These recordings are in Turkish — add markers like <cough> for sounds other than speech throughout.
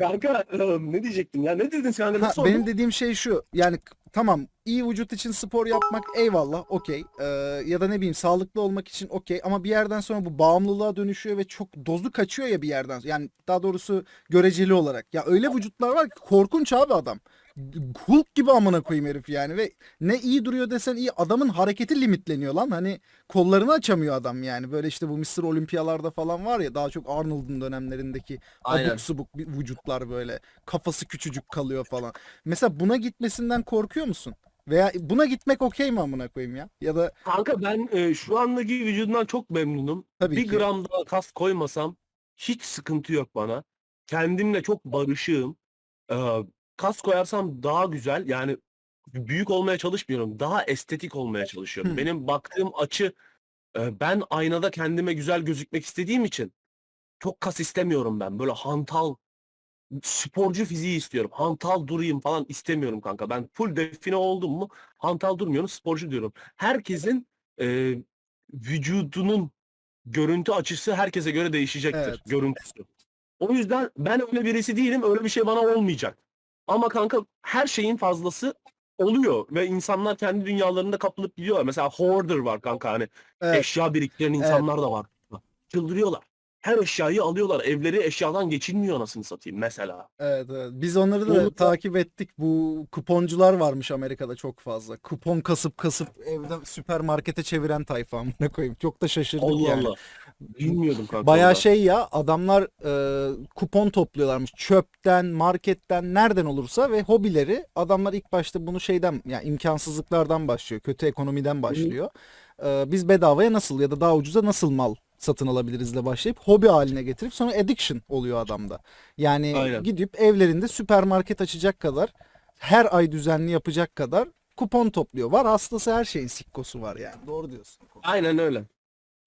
Kanka ne diyecektin ya? Ne dedin kanka? Ha, Ne sordun? benim dediğim şey şu. Yani tamam iyi vücut için spor yapmak eyvallah okey. Ee, ya da ne bileyim sağlıklı olmak için okey. Ama bir yerden sonra bu bağımlılığa dönüşüyor ve çok dozu kaçıyor ya bir yerden. Yani daha doğrusu göreceli olarak. Ya öyle vücutlar var ki korkunç abi adam. Hulk gibi amına koyayım herif yani ve ne iyi duruyor desen iyi adamın hareketi limitleniyor lan hani kollarını açamıyor adam yani böyle işte bu Mr. Olimpiyalarda falan var ya daha çok Arnold'un dönemlerindeki Aynen. abuk subuk bir vücutlar böyle kafası küçücük kalıyor falan. Mesela buna gitmesinden korkuyor musun? Veya buna gitmek okey mi amına koyayım ya? Ya da Kanka ben e, şu andaki vücudumdan çok memnunum. tabii bir ki. gram daha kas koymasam hiç sıkıntı yok bana. Kendimle çok barışığım. Ee, kas koyarsam daha güzel. Yani büyük olmaya çalışmıyorum. Daha estetik olmaya çalışıyorum. Hmm. Benim baktığım açı e, ben aynada kendime güzel gözükmek istediğim için çok kas istemiyorum ben. Böyle hantal sporcu fiziği istiyorum. Hantal durayım falan istemiyorum kanka. Ben full define oldum mu hantal durmuyorum sporcu diyorum. Herkesin e, vücudunun görüntü açısı herkese göre değişecektir. Evet. Görüntüsü. O yüzden ben öyle birisi değilim. Öyle bir şey bana olmayacak. Ama kanka her şeyin fazlası oluyor ve insanlar kendi dünyalarında kapılıp gidiyorlar. Mesela hoarder var kanka hani Evet. eşya biriktiren insanlar da var. Çıldırıyorlar. Her eşyayı alıyorlar. Evleri eşyadan geçilmiyor anasını satayım mesela. Evet, evet. Biz onları da Onu takip ettik. Bu kuponcular varmış Amerika'da çok fazla. Kupon kasıp kasıp evde süpermarkete çeviren tayfa amına koyayım. Çok da şaşırdık Allah yani. Allah. Bilmiyordum kanka. Da. şey ya adamlar e, kupon topluyorlarmış çöpten, marketten, nereden olursa ve hobileri adamlar ilk başta bunu şeyden yani imkansızlıklardan başlıyor, kötü ekonomiden başlıyor. E, biz bedavaya nasıl ya da daha ucuza nasıl mal satın alabilirizle başlayıp hobi haline getirip sonra addiction oluyor adamda. Yani Aynen. gidip evlerinde süpermarket açacak kadar her ay düzenli yapacak kadar kupon topluyor. Var hastası her şeyin sikkosu var yani. Doğru diyorsun. Aynen öyle.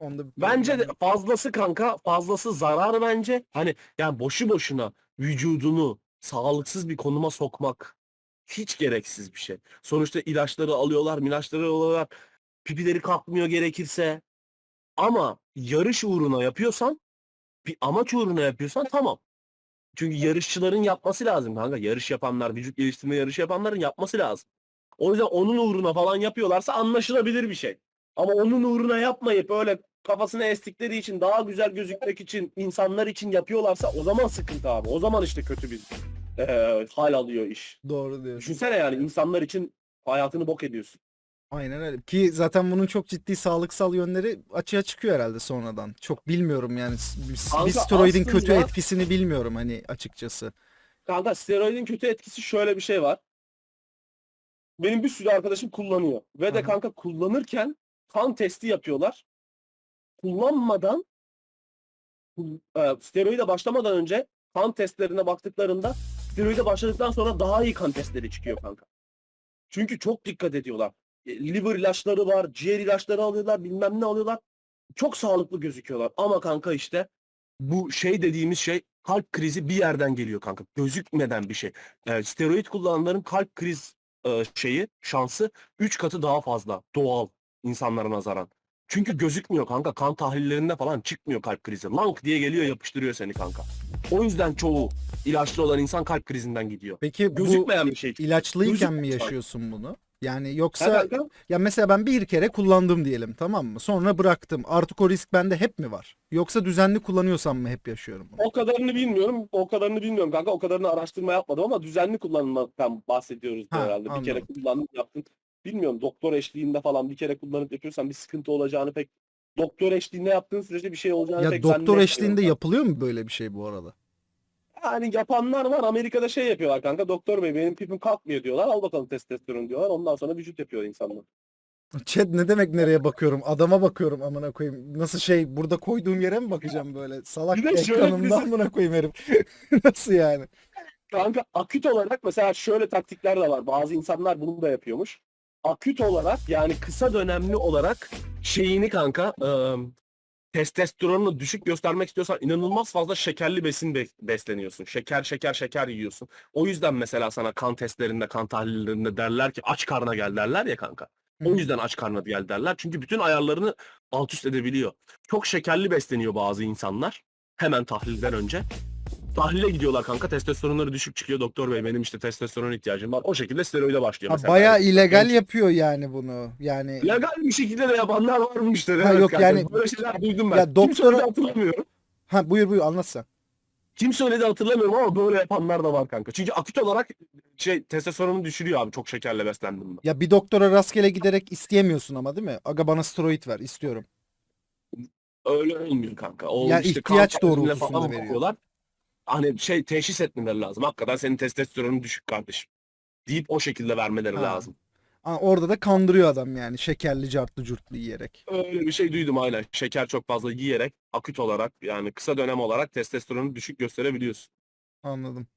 Onda Bence de fazlası kanka fazlası zarar bence. Hani yani boşu boşuna vücudunu sağlıksız bir konuma sokmak hiç gereksiz bir şey. Sonuçta ilaçları alıyorlar, ilaçları alıyorlar. Pipileri kalkmıyor gerekirse. Ama yarış uğruna yapıyorsan, bir amaç uğruna yapıyorsan tamam. Çünkü yarışçıların yapması lazım kanka. Yarış yapanlar, vücut geliştirme yarışı yapanların yapması lazım. O yüzden onun uğruna falan yapıyorlarsa anlaşılabilir bir şey. Ama onun uğruna yapmayıp öyle kafasını estikleri için daha güzel gözükmek için insanlar için yapıyorlarsa o zaman sıkıntı abi. O zaman işte kötü bir eee, hal alıyor iş. Doğru diyorsun. Düşünsene yani insanlar için hayatını bok ediyorsun. Aynen öyle. Ki zaten bunun çok ciddi sağlıksal yönleri açığa çıkıyor herhalde sonradan. Çok bilmiyorum yani. Kanka Bir steroidin kötü etkisini bilmiyorum hani açıkçası. Kanka steroidin kötü etkisi şöyle bir şey var. Benim bir sürü arkadaşım kullanıyor. Ve de Aha. kanka kullanırken kan testi yapıyorlar. Kullanmadan kul- e, steroide başlamadan önce kan testlerine baktıklarında steroide başladıktan sonra daha iyi kan testleri çıkıyor kanka. Çünkü çok dikkat ediyorlar. E, Liver ilaçları var, ciğer ilaçları alıyorlar, bilmem ne alıyorlar. Çok sağlıklı gözüküyorlar. Ama kanka işte bu şey dediğimiz şey kalp krizi bir yerden geliyor kanka. Gözükmeden bir şey. E, steroid kullananların kalp kriz e, şeyi, şansı 3 katı daha fazla doğal insanlara nazaran. Çünkü gözükmüyor kanka. Kan tahlillerinde falan çıkmıyor kalp krizi. Lank diye geliyor yapıştırıyor seni kanka. O yüzden çoğu ilaçlı olan insan kalp krizinden gidiyor. Peki bu Gözükmeyen bir şey. ilaçlıyken mi gözükmüyor. yaşıyorsun bunu? Yani yoksa kanka? ya mesela ben bir kere kullandım diyelim tamam mı? Sonra bıraktım. Artık o risk bende hep mi var? Yoksa düzenli kullanıyorsam mı hep yaşıyorum bunu? O kadarını bilmiyorum. O kadarını bilmiyorum kanka. O kadarını araştırma yapmadım ama düzenli kullanmaktan bahsediyoruz Ha, herhalde. Bir kere anladım. kullandın yaptın. Bilmiyorum doktor eşliğinde falan bir kere kullanıp yapıyorsan bir sıkıntı olacağını pek doktor eşliğinde yaptığın sürece bir şey olacağını Ya pek doktor zannetmiyorum eşliğinde ben. yapılıyor mu böyle bir şey bu arada? Yani yapanlar var. Amerika'da şey yapıyorlar kanka. Doktor bey benim pipim kalkmıyor diyorlar. Al bakalım testosteron diyorlar. Ondan sonra vücut yapıyor insanlar. Chat ne demek nereye bakıyorum? Adama bakıyorum amına koyayım. Nasıl şey burada koyduğum yere mi bakacağım böyle? Salak Bir de şöyle ekranımda birisi- amına koyayım herif. <laughs> Nasıl yani? Kanka aküt olarak mesela şöyle taktikler de var. Bazı insanlar bunu da yapıyormuş. Aküt olarak yani kısa dönemli olarak şeyini kanka ıı, testosteronunu düşük göstermek istiyorsan inanılmaz fazla şekerli besin be- besleniyorsun. Şeker şeker şeker yiyorsun. O yüzden mesela sana kan testlerinde kan tahlillerinde derler ki aç karna gel derler ya kanka. O yüzden aç karna gel derler. Çünkü bütün ayarlarını alt üst edebiliyor. Çok şekerli besleniyor bazı insanlar. Hemen tahlilden önce. Tahlile gidiyorlar kanka. Testosteronları düşük çıkıyor. Doktor bey benim işte testosteron ihtiyacım var. O şekilde steroide başlıyor Ha, mesela. bayağı Yani illegal yapıyor yani bunu. Yani Legal bir şekilde de yapanlar varmıştır. Ha, evet yok kanka. yani- Böyle şeyler duydum ben. Ya Kim doktora- söyledi hatırlamıyorum. ha buyur buyur anlatsan. Kim söyledi hatırlamıyorum ama böyle yapanlar da var kanka. Çünkü akut olarak şey testosteronu düşürüyor abi çok şekerle beslendim ben. Ya bir doktora rastgele giderek isteyemiyorsun ama değil mi? Aga bana steroid ver istiyorum. Öyle olmuyor kanka. O Yani işte ihtiyaç kan doğrultusunda falan veriyor. bakıyorlar. Hani şey teşhis etmeleri lazım. Hakikaten senin testosteronun düşük kardeşim. Deyip o şekilde vermeleri Ha. lazım. Ha, orada da kandırıyor adam yani şekerli cartlı curtlu yiyerek. Öyle bir şey duydum aynen. Şeker çok fazla yiyerek akut olarak yani kısa dönem olarak testosteronu düşük gösterebiliyorsun. Anladım.